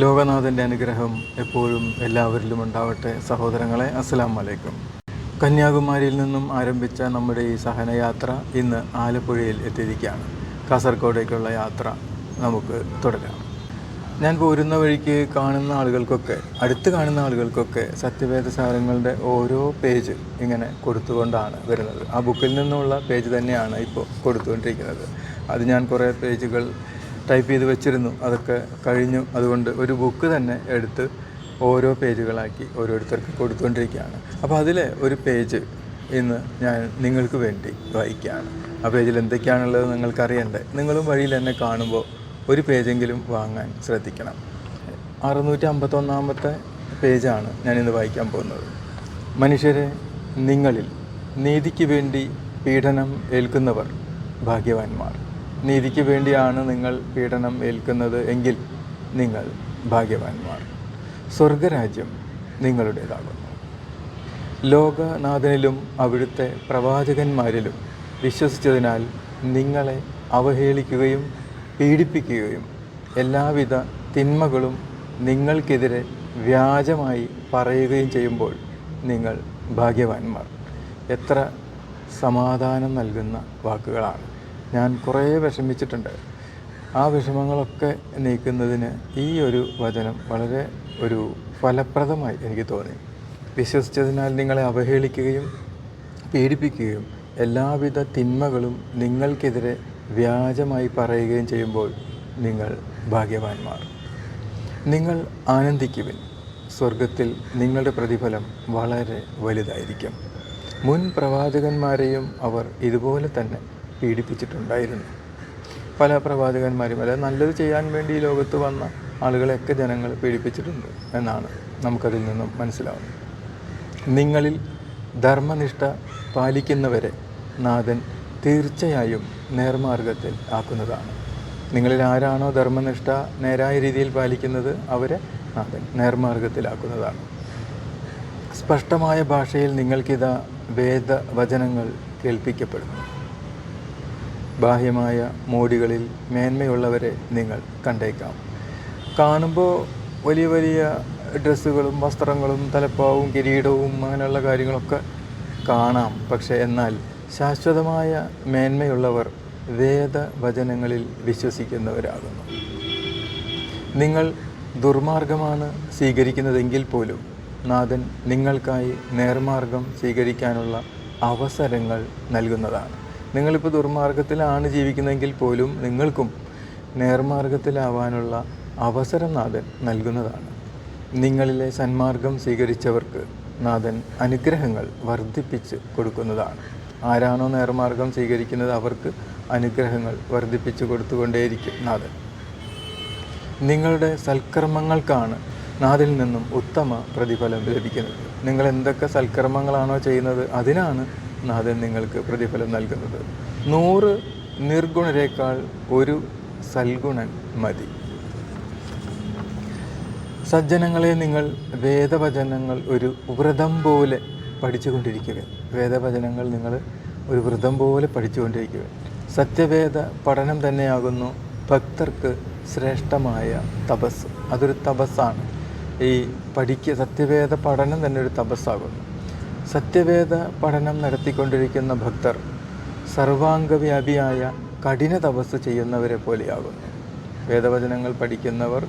ലോകനാഥന്റെ അനുഗ്രഹം എപ്പോഴും എല്ലാവരിലും ഉണ്ടാവട്ടെ. സഹോദരങ്ങളെ അസ്സലാം വലൈക്കും കന്യാകുമാരിയിൽ നിന്നും ആരംഭിച്ച നമ്മുടെ ഈ സഹനയാത്ര ഇന്ന് ആലപ്പുഴയിൽ എത്തിയിരിക്കുകയാണ്. കാസർഗോഡേക്കുള്ള യാത്ര നമുക്ക് തുടരാം. ഞാൻ പോരുന്ന വഴിക്ക് കാണുന്ന ആളുകൾക്കൊക്കെ അടുത്ത് കാണുന്ന ആളുകൾക്കൊക്കെ സത്യവേദ സാരങ്ങളുടെ ഓരോ പേജ് ഇങ്ങനെ കൊടുത്തുകൊണ്ടാണ് വരുന്നത്. ആ ബുക്കിൽ നിന്നുള്ള പേജ് തന്നെയാണ് ഇപ്പോൾ കൊടുത്തുകൊണ്ടിരിക്കുന്നത്. അത് ഞാൻ കുറേ പേജുകൾ ടൈപ്പ് ചെയ്ത് വെച്ചിരുന്നു. അതൊക്കെ കഴിഞ്ഞു. അതുകൊണ്ട് ഒരു ബുക്ക് തന്നെ എടുത്ത് ഓരോ പേജുകളാക്കി ഓരോരുത്തർക്ക് കൊടുത്തുകൊണ്ടിരിക്കുകയാണ് അപ്പോൾ അതിലെ ഒരു പേജ് ഇന്ന് ഞാൻ നിങ്ങൾക്ക് വേണ്ടി വായിക്കുകയാണ്. ആ പേജിൽ എന്തൊക്കെയാണുള്ളത് നിങ്ങൾക്കറിയണ്ടേ? നിങ്ങളും വഴിയിൽ എന്നെ കാണുമ്പോൾ ഒരു പേജെങ്കിലും വാങ്ങാൻ ശ്രദ്ധിക്കണം. അറുന്നൂറ്റി അമ്പത്തൊന്നാമത്തെ പേജാണ് ഞാനിന്ന് വായിക്കാൻ പോകുന്നത്. മനുഷ്യരെ നിങ്ങളിൽ നീതിക്ക് വേണ്ടി പീഡനം ഏൽക്കുന്നവർ ഭാഗ്യവാന്മാർ. നീതിക്ക് വേണ്ടിയാണ് നിങ്ങൾ പീഡനം ഏൽക്കുന്നത് എങ്കിൽ നിങ്ങൾ ഭാഗ്യവാന്മാർ. സ്വർഗരാജ്യം നിങ്ങളുടേതാകുന്നു. ലോകനാഥനിലും അവിടുത്തെ പ്രവാചകന്മാരിലും വിശ്വസിച്ചതിനാൽ നിങ്ങളെ അവഹേളിക്കുകയും പീഡിപ്പിക്കുകയും എല്ലാവിധ തിന്മകളും നിങ്ങൾക്കെതിരെ വ്യാജമായി പറയുകയും ചെയ്യുമ്പോൾ നിങ്ങൾ ഭാഗ്യവാന്മാർ. എത്ര സമാധാനം നൽകുന്ന വാക്കുകളാണ്. ഞാൻ കുറേ വിഷമിച്ചിട്ടുണ്ട്. ആ വിഷമങ്ങളൊക്കെ നീക്കുന്നതിന് ഈ ഒരു വചനം വളരെ ഒരു ഫലപ്രദമായി എനിക്ക് തോന്നി. വിശ്വസിച്ചതിനാൽ നിങ്ങളെ അവഹേളിക്കുകയും പീഡിപ്പിക്കുകയും എല്ലാവിധ തിന്മകളും നിങ്ങൾക്കെതിരെ വ്യാജമായി പറയുകയും ചെയ്യുമ്പോൾ നിങ്ങൾ ഭാഗ്യവാന്മാർ. നിങ്ങൾ ആനന്ദിക്കുവിൻ. സ്വർഗത്തിൽ നിങ്ങളുടെ പ്രതിഫലം വളരെ വലുതായിരിക്കും. മുൻ പ്രവാചകന്മാരെയും അവർ ഇതുപോലെ തന്നെ പീഡിപ്പിച്ചിട്ടുണ്ടായിരുന്നു. പല പ്രവാചകന്മാരും അതായത് നല്ലത് ചെയ്യാൻ വേണ്ടി ലോകത്ത് വന്ന ആളുകളെയൊക്കെ ജനങ്ങൾ പീഡിപ്പിച്ചിട്ടുണ്ട് എന്നാണ് നമുക്കതിൽ നിന്നും മനസ്സിലാവുന്നത്. നിങ്ങളിൽ ധർമ്മനിഷ്ഠ പാലിക്കുന്നവരെ നാഥൻ തീർച്ചയായും നേർമാർഗത്തിൽ ആക്കുന്നതാണ്. നിങ്ങളിൽ ആരാണോ ധർമ്മനിഷ്ഠ നേരായ രീതിയിൽ പാലിക്കുന്നത് അവരെ നാഥൻ നേർമാർഗത്തിലാക്കുന്നതാണ് സ്പഷ്ടമായ ഭാഷയിൽ നിങ്ങൾക്കിതാ വേദവചനങ്ങൾ കേൾപ്പിക്കപ്പെടുന്നു. ബാഹ്യമായ മോടികളിൽ മേന്മയുള്ളവരെ നിങ്ങൾ കണ്ടേക്കാം. കാണുമ്പോൾ വലിയ വലിയ ഡ്രസ്സുകളും വസ്ത്രങ്ങളും തലപ്പാവും കിരീടവും അങ്ങനെയുള്ള കാര്യങ്ങളൊക്കെ കാണാം. പക്ഷേ എന്നാൽ ശാശ്വതമായ മേന്മയുള്ളവർ വേദവചനങ്ങളിൽ വിശ്വസിക്കുന്നവരാകുന്നു. നിങ്ങൾ ദുർമാർഗമാണ് സ്വീകരിക്കുന്നതെങ്കിൽ പോലും നാഥൻ നിങ്ങൾക്കായി നേർമാർഗം സ്വീകരിക്കാനുള്ള അവസരങ്ങൾ നൽകുന്നതാണ്. നിങ്ങളിപ്പോൾ ദുർമാർഗത്തിലാണ് ജീവിക്കുന്നതെങ്കിൽ പോലും നിങ്ങൾക്കും നേർമാർഗത്തിലാവാനുള്ള അവസരം നാഥൻ നൽകുന്നതാണ്. നിങ്ങളിലെ സന്മാർഗം സ്വീകരിച്ചവർക്ക് നാഥൻ അനുഗ്രഹങ്ങൾ വർദ്ധിപ്പിച്ച് കൊടുക്കുന്നതാണ്. ആരാണോ നേർമാർഗം സ്വീകരിക്കുന്നത് അവർക്ക് അനുഗ്രഹങ്ങൾ വർദ്ധിപ്പിച്ച് കൊടുത്തുകൊണ്ടേയിരിക്കും നാഥൻ. നിങ്ങളുടെ സൽക്കർമ്മങ്ങൾക്കാണ് നാഥിൽ നിന്നും ഉത്തമ പ്രതിഫലം ലഭിക്കുന്നത്. നിങ്ങൾ എന്തൊക്കെ സൽക്കർമ്മങ്ങളാണോ ചെയ്യുന്നത് അതിനാണ് നാഥൻ നിങ്ങൾക്ക് പ്രതിഫലം നൽകുന്നത്. നൂറ് നിർഗുണരേക്കാൾ ഒരു സൽഗുണൻ മതി. സജ്ജനങ്ങളെ നിങ്ങൾ വേദവചനങ്ങൾ ഒരു വ്രതം പോലെ പഠിച്ചുകൊണ്ടിരിക്കുക വേദവചനങ്ങൾ നിങ്ങൾ ഒരു വ്രതം പോലെ പഠിച്ചുകൊണ്ടിരിക്കുക സത്യവേദ പഠനം തന്നെയാകുന്നു ഭക്തർക്ക് ശ്രേഷ്ഠമായ തപസ്. അതൊരു തപസ്സാണ്. ഈ പഠിക്കുക സത്യവേദ പഠനം തന്നെ ഒരു തപസ്സാകുന്നു. സത്യവേദ പഠനം നടത്തിക്കൊണ്ടിരിക്കുന്ന ഭക്തർ സർവാംഗവ്യാപിയായ കഠിന തപസ് ചെയ്യുന്നവരെ പോലെയാകുന്നു. വേദവചനങ്ങൾ പഠിക്കുന്നവർ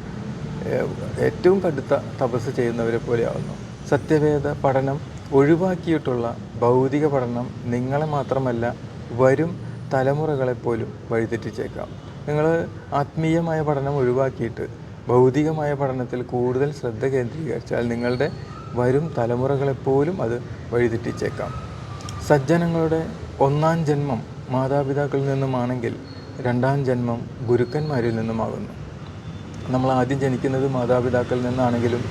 ഏറ്റവും കടുത്ത തപസ് ചെയ്യുന്നവരെ പോലെയാകുന്നു. സത്യവേദ പഠനം ഒഴിവാക്കിയിട്ടുള്ള ഭൗതിക പഠനം നിങ്ങളെ മാത്രമല്ല വരും തലമുറകളെപ്പോലും വഴിതെറ്റിച്ചേക്കാം. നിങ്ങൾ ആത്മീയമായ പഠനം ഒഴിവാക്കിയിട്ട് ഭൗതികമായ പഠനത്തിൽ കൂടുതൽ ശ്രദ്ധ കേന്ദ്രീകരിച്ചാൽ നിങ്ങളുടെ വരും തലമുറകളെപ്പോലും അത് വഴിതെറ്റിച്ചേക്കാം. സജ്ജനങ്ങളുടെ ഒന്നാം ജന്മം മാതാപിതാക്കളിൽ നിന്നുമാണെങ്കിൽ രണ്ടാം ജന്മം ഗുരുക്കന്മാരിൽ നിന്നുമാകുന്നു. നമ്മൾ ആദ്യം ജനിക്കുന്നത് മാതാപിതാക്കളിൽ നിന്നാണെങ്കിലും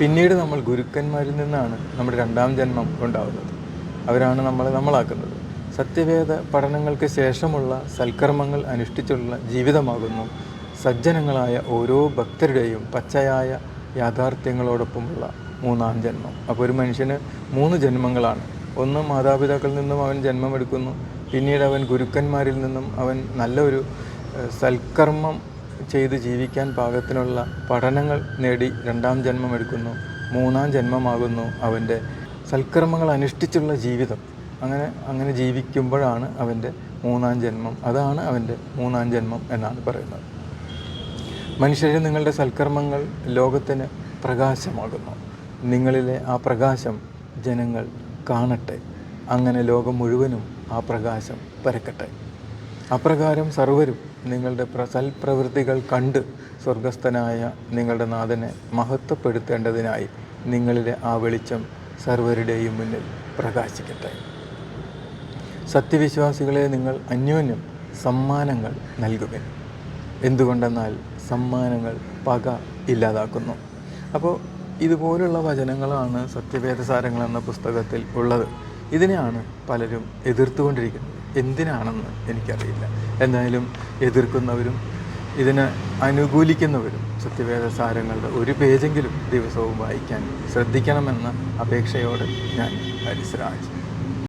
പിന്നീട് നമ്മൾ ഗുരുക്കന്മാരിൽ നിന്നാണ് നമ്മുടെ രണ്ടാം ജന്മം ഉണ്ടാകുന്നത്. അവരാണ് നമ്മളെ നമ്മളാക്കുന്നത്. സത്യവേദ പഠനങ്ങൾക്ക് ശേഷമുള്ള സൽക്കർമ്മങ്ങൾ അനുഷ്ഠിച്ചുള്ള ജീവിതമാകുന്നു. സജ്ജനങ്ങളായ ഓരോ ഭക്തരുടെയും പച്ചയായ യാഥാർത്ഥ്യങ്ങളോടൊപ്പമുള്ള മൂന്നാം ജന്മം. അപ്പോൾ ഒരു മനുഷ്യന് മൂന്ന് ജന്മങ്ങളാണ്. ഒന്ന് മാതാപിതാക്കളിൽ നിന്നും അവൻ ജന്മമെടുക്കുന്നു. പിന്നീട് അവൻ ഗുരുക്കന്മാരിൽ നിന്നും അവൻ നല്ലൊരു സൽക്കർമ്മം ചെയ്ത് ജീവിക്കാൻ പാകത്തിനുള്ള പഠനങ്ങൾ നേടി രണ്ടാം ജന്മം എടുക്കുന്നു മൂന്നാം ജന്മമാകുന്നു അവന്റെ സൽക്കർമ്മങ്ങൾ അനുഷ്ഠിച്ചുള്ള ജീവിതം. അങ്ങനെ അങ്ങനെ ജീവിക്കുമ്പോഴാണ് അവന്റെ മൂന്നാം ജന്മം. അതാണ് അവന്റെ മൂന്നാം ജന്മം എന്നാണ് പറയുന്നത്. മനുഷ്യരെ നിങ്ങളുടെ സൽക്കർമ്മങ്ങൾ ലോകത്തിന് പ്രകാശമാകുന്നു. നിങ്ങളിലെ ആ പ്രകാശം ജനങ്ങൾ കാണട്ടെ. അങ്ങനെ ലോകം മുഴുവനും ആ പ്രകാശം പരക്കട്ടെ. അപ്രകാരം സർവരും നിങ്ങളുടെ പ്ര സൽപ്രവൃത്തികൾ കണ്ട് സ്വർഗസ്ഥനായ നിങ്ങളുടെ നാഥനെ മഹത്വപ്പെടുത്തേണ്ടതിനായി നിങ്ങളിലെ ആ വെളിച്ചം സർവരുടെയും മുന്നിൽ പ്രകാശിക്കട്ടെ. സത്യവിശ്വാസികളെ നിങ്ങൾ അന്യോന്യം സമ്മാനങ്ങൾ നൽകുവിൻ. എന്തുകൊണ്ടെന്നാൽ സമ്മാനങ്ങൾ പക ഇല്ലാതാക്കുന്നു. അപ്പോൾ ഇതുപോലുള്ള വചനങ്ങളാണ് സത്യവേദസാരങ്ങൾ എന്ന പുസ്തകത്തിൽ ഉള്ളത്. ഇതിനെയാണ് പലരും എതിർത്തുകൊണ്ടിരിക്കുന്നത്. എന്തിനാണെന്ന് എനിക്കറിയില്ല. എന്തായാലും എതിർക്കുന്നവരും ഇതിനെ അനുകൂലിക്കുന്നവരും സത്യവേദസാരങ്ങളുടെ ഒരു പേജെങ്കിലും ദിവസവും വായിക്കാൻ ശ്രദ്ധിക്കണമെന്ന അപേക്ഷയോട് ഞാൻ പരിസരാജ്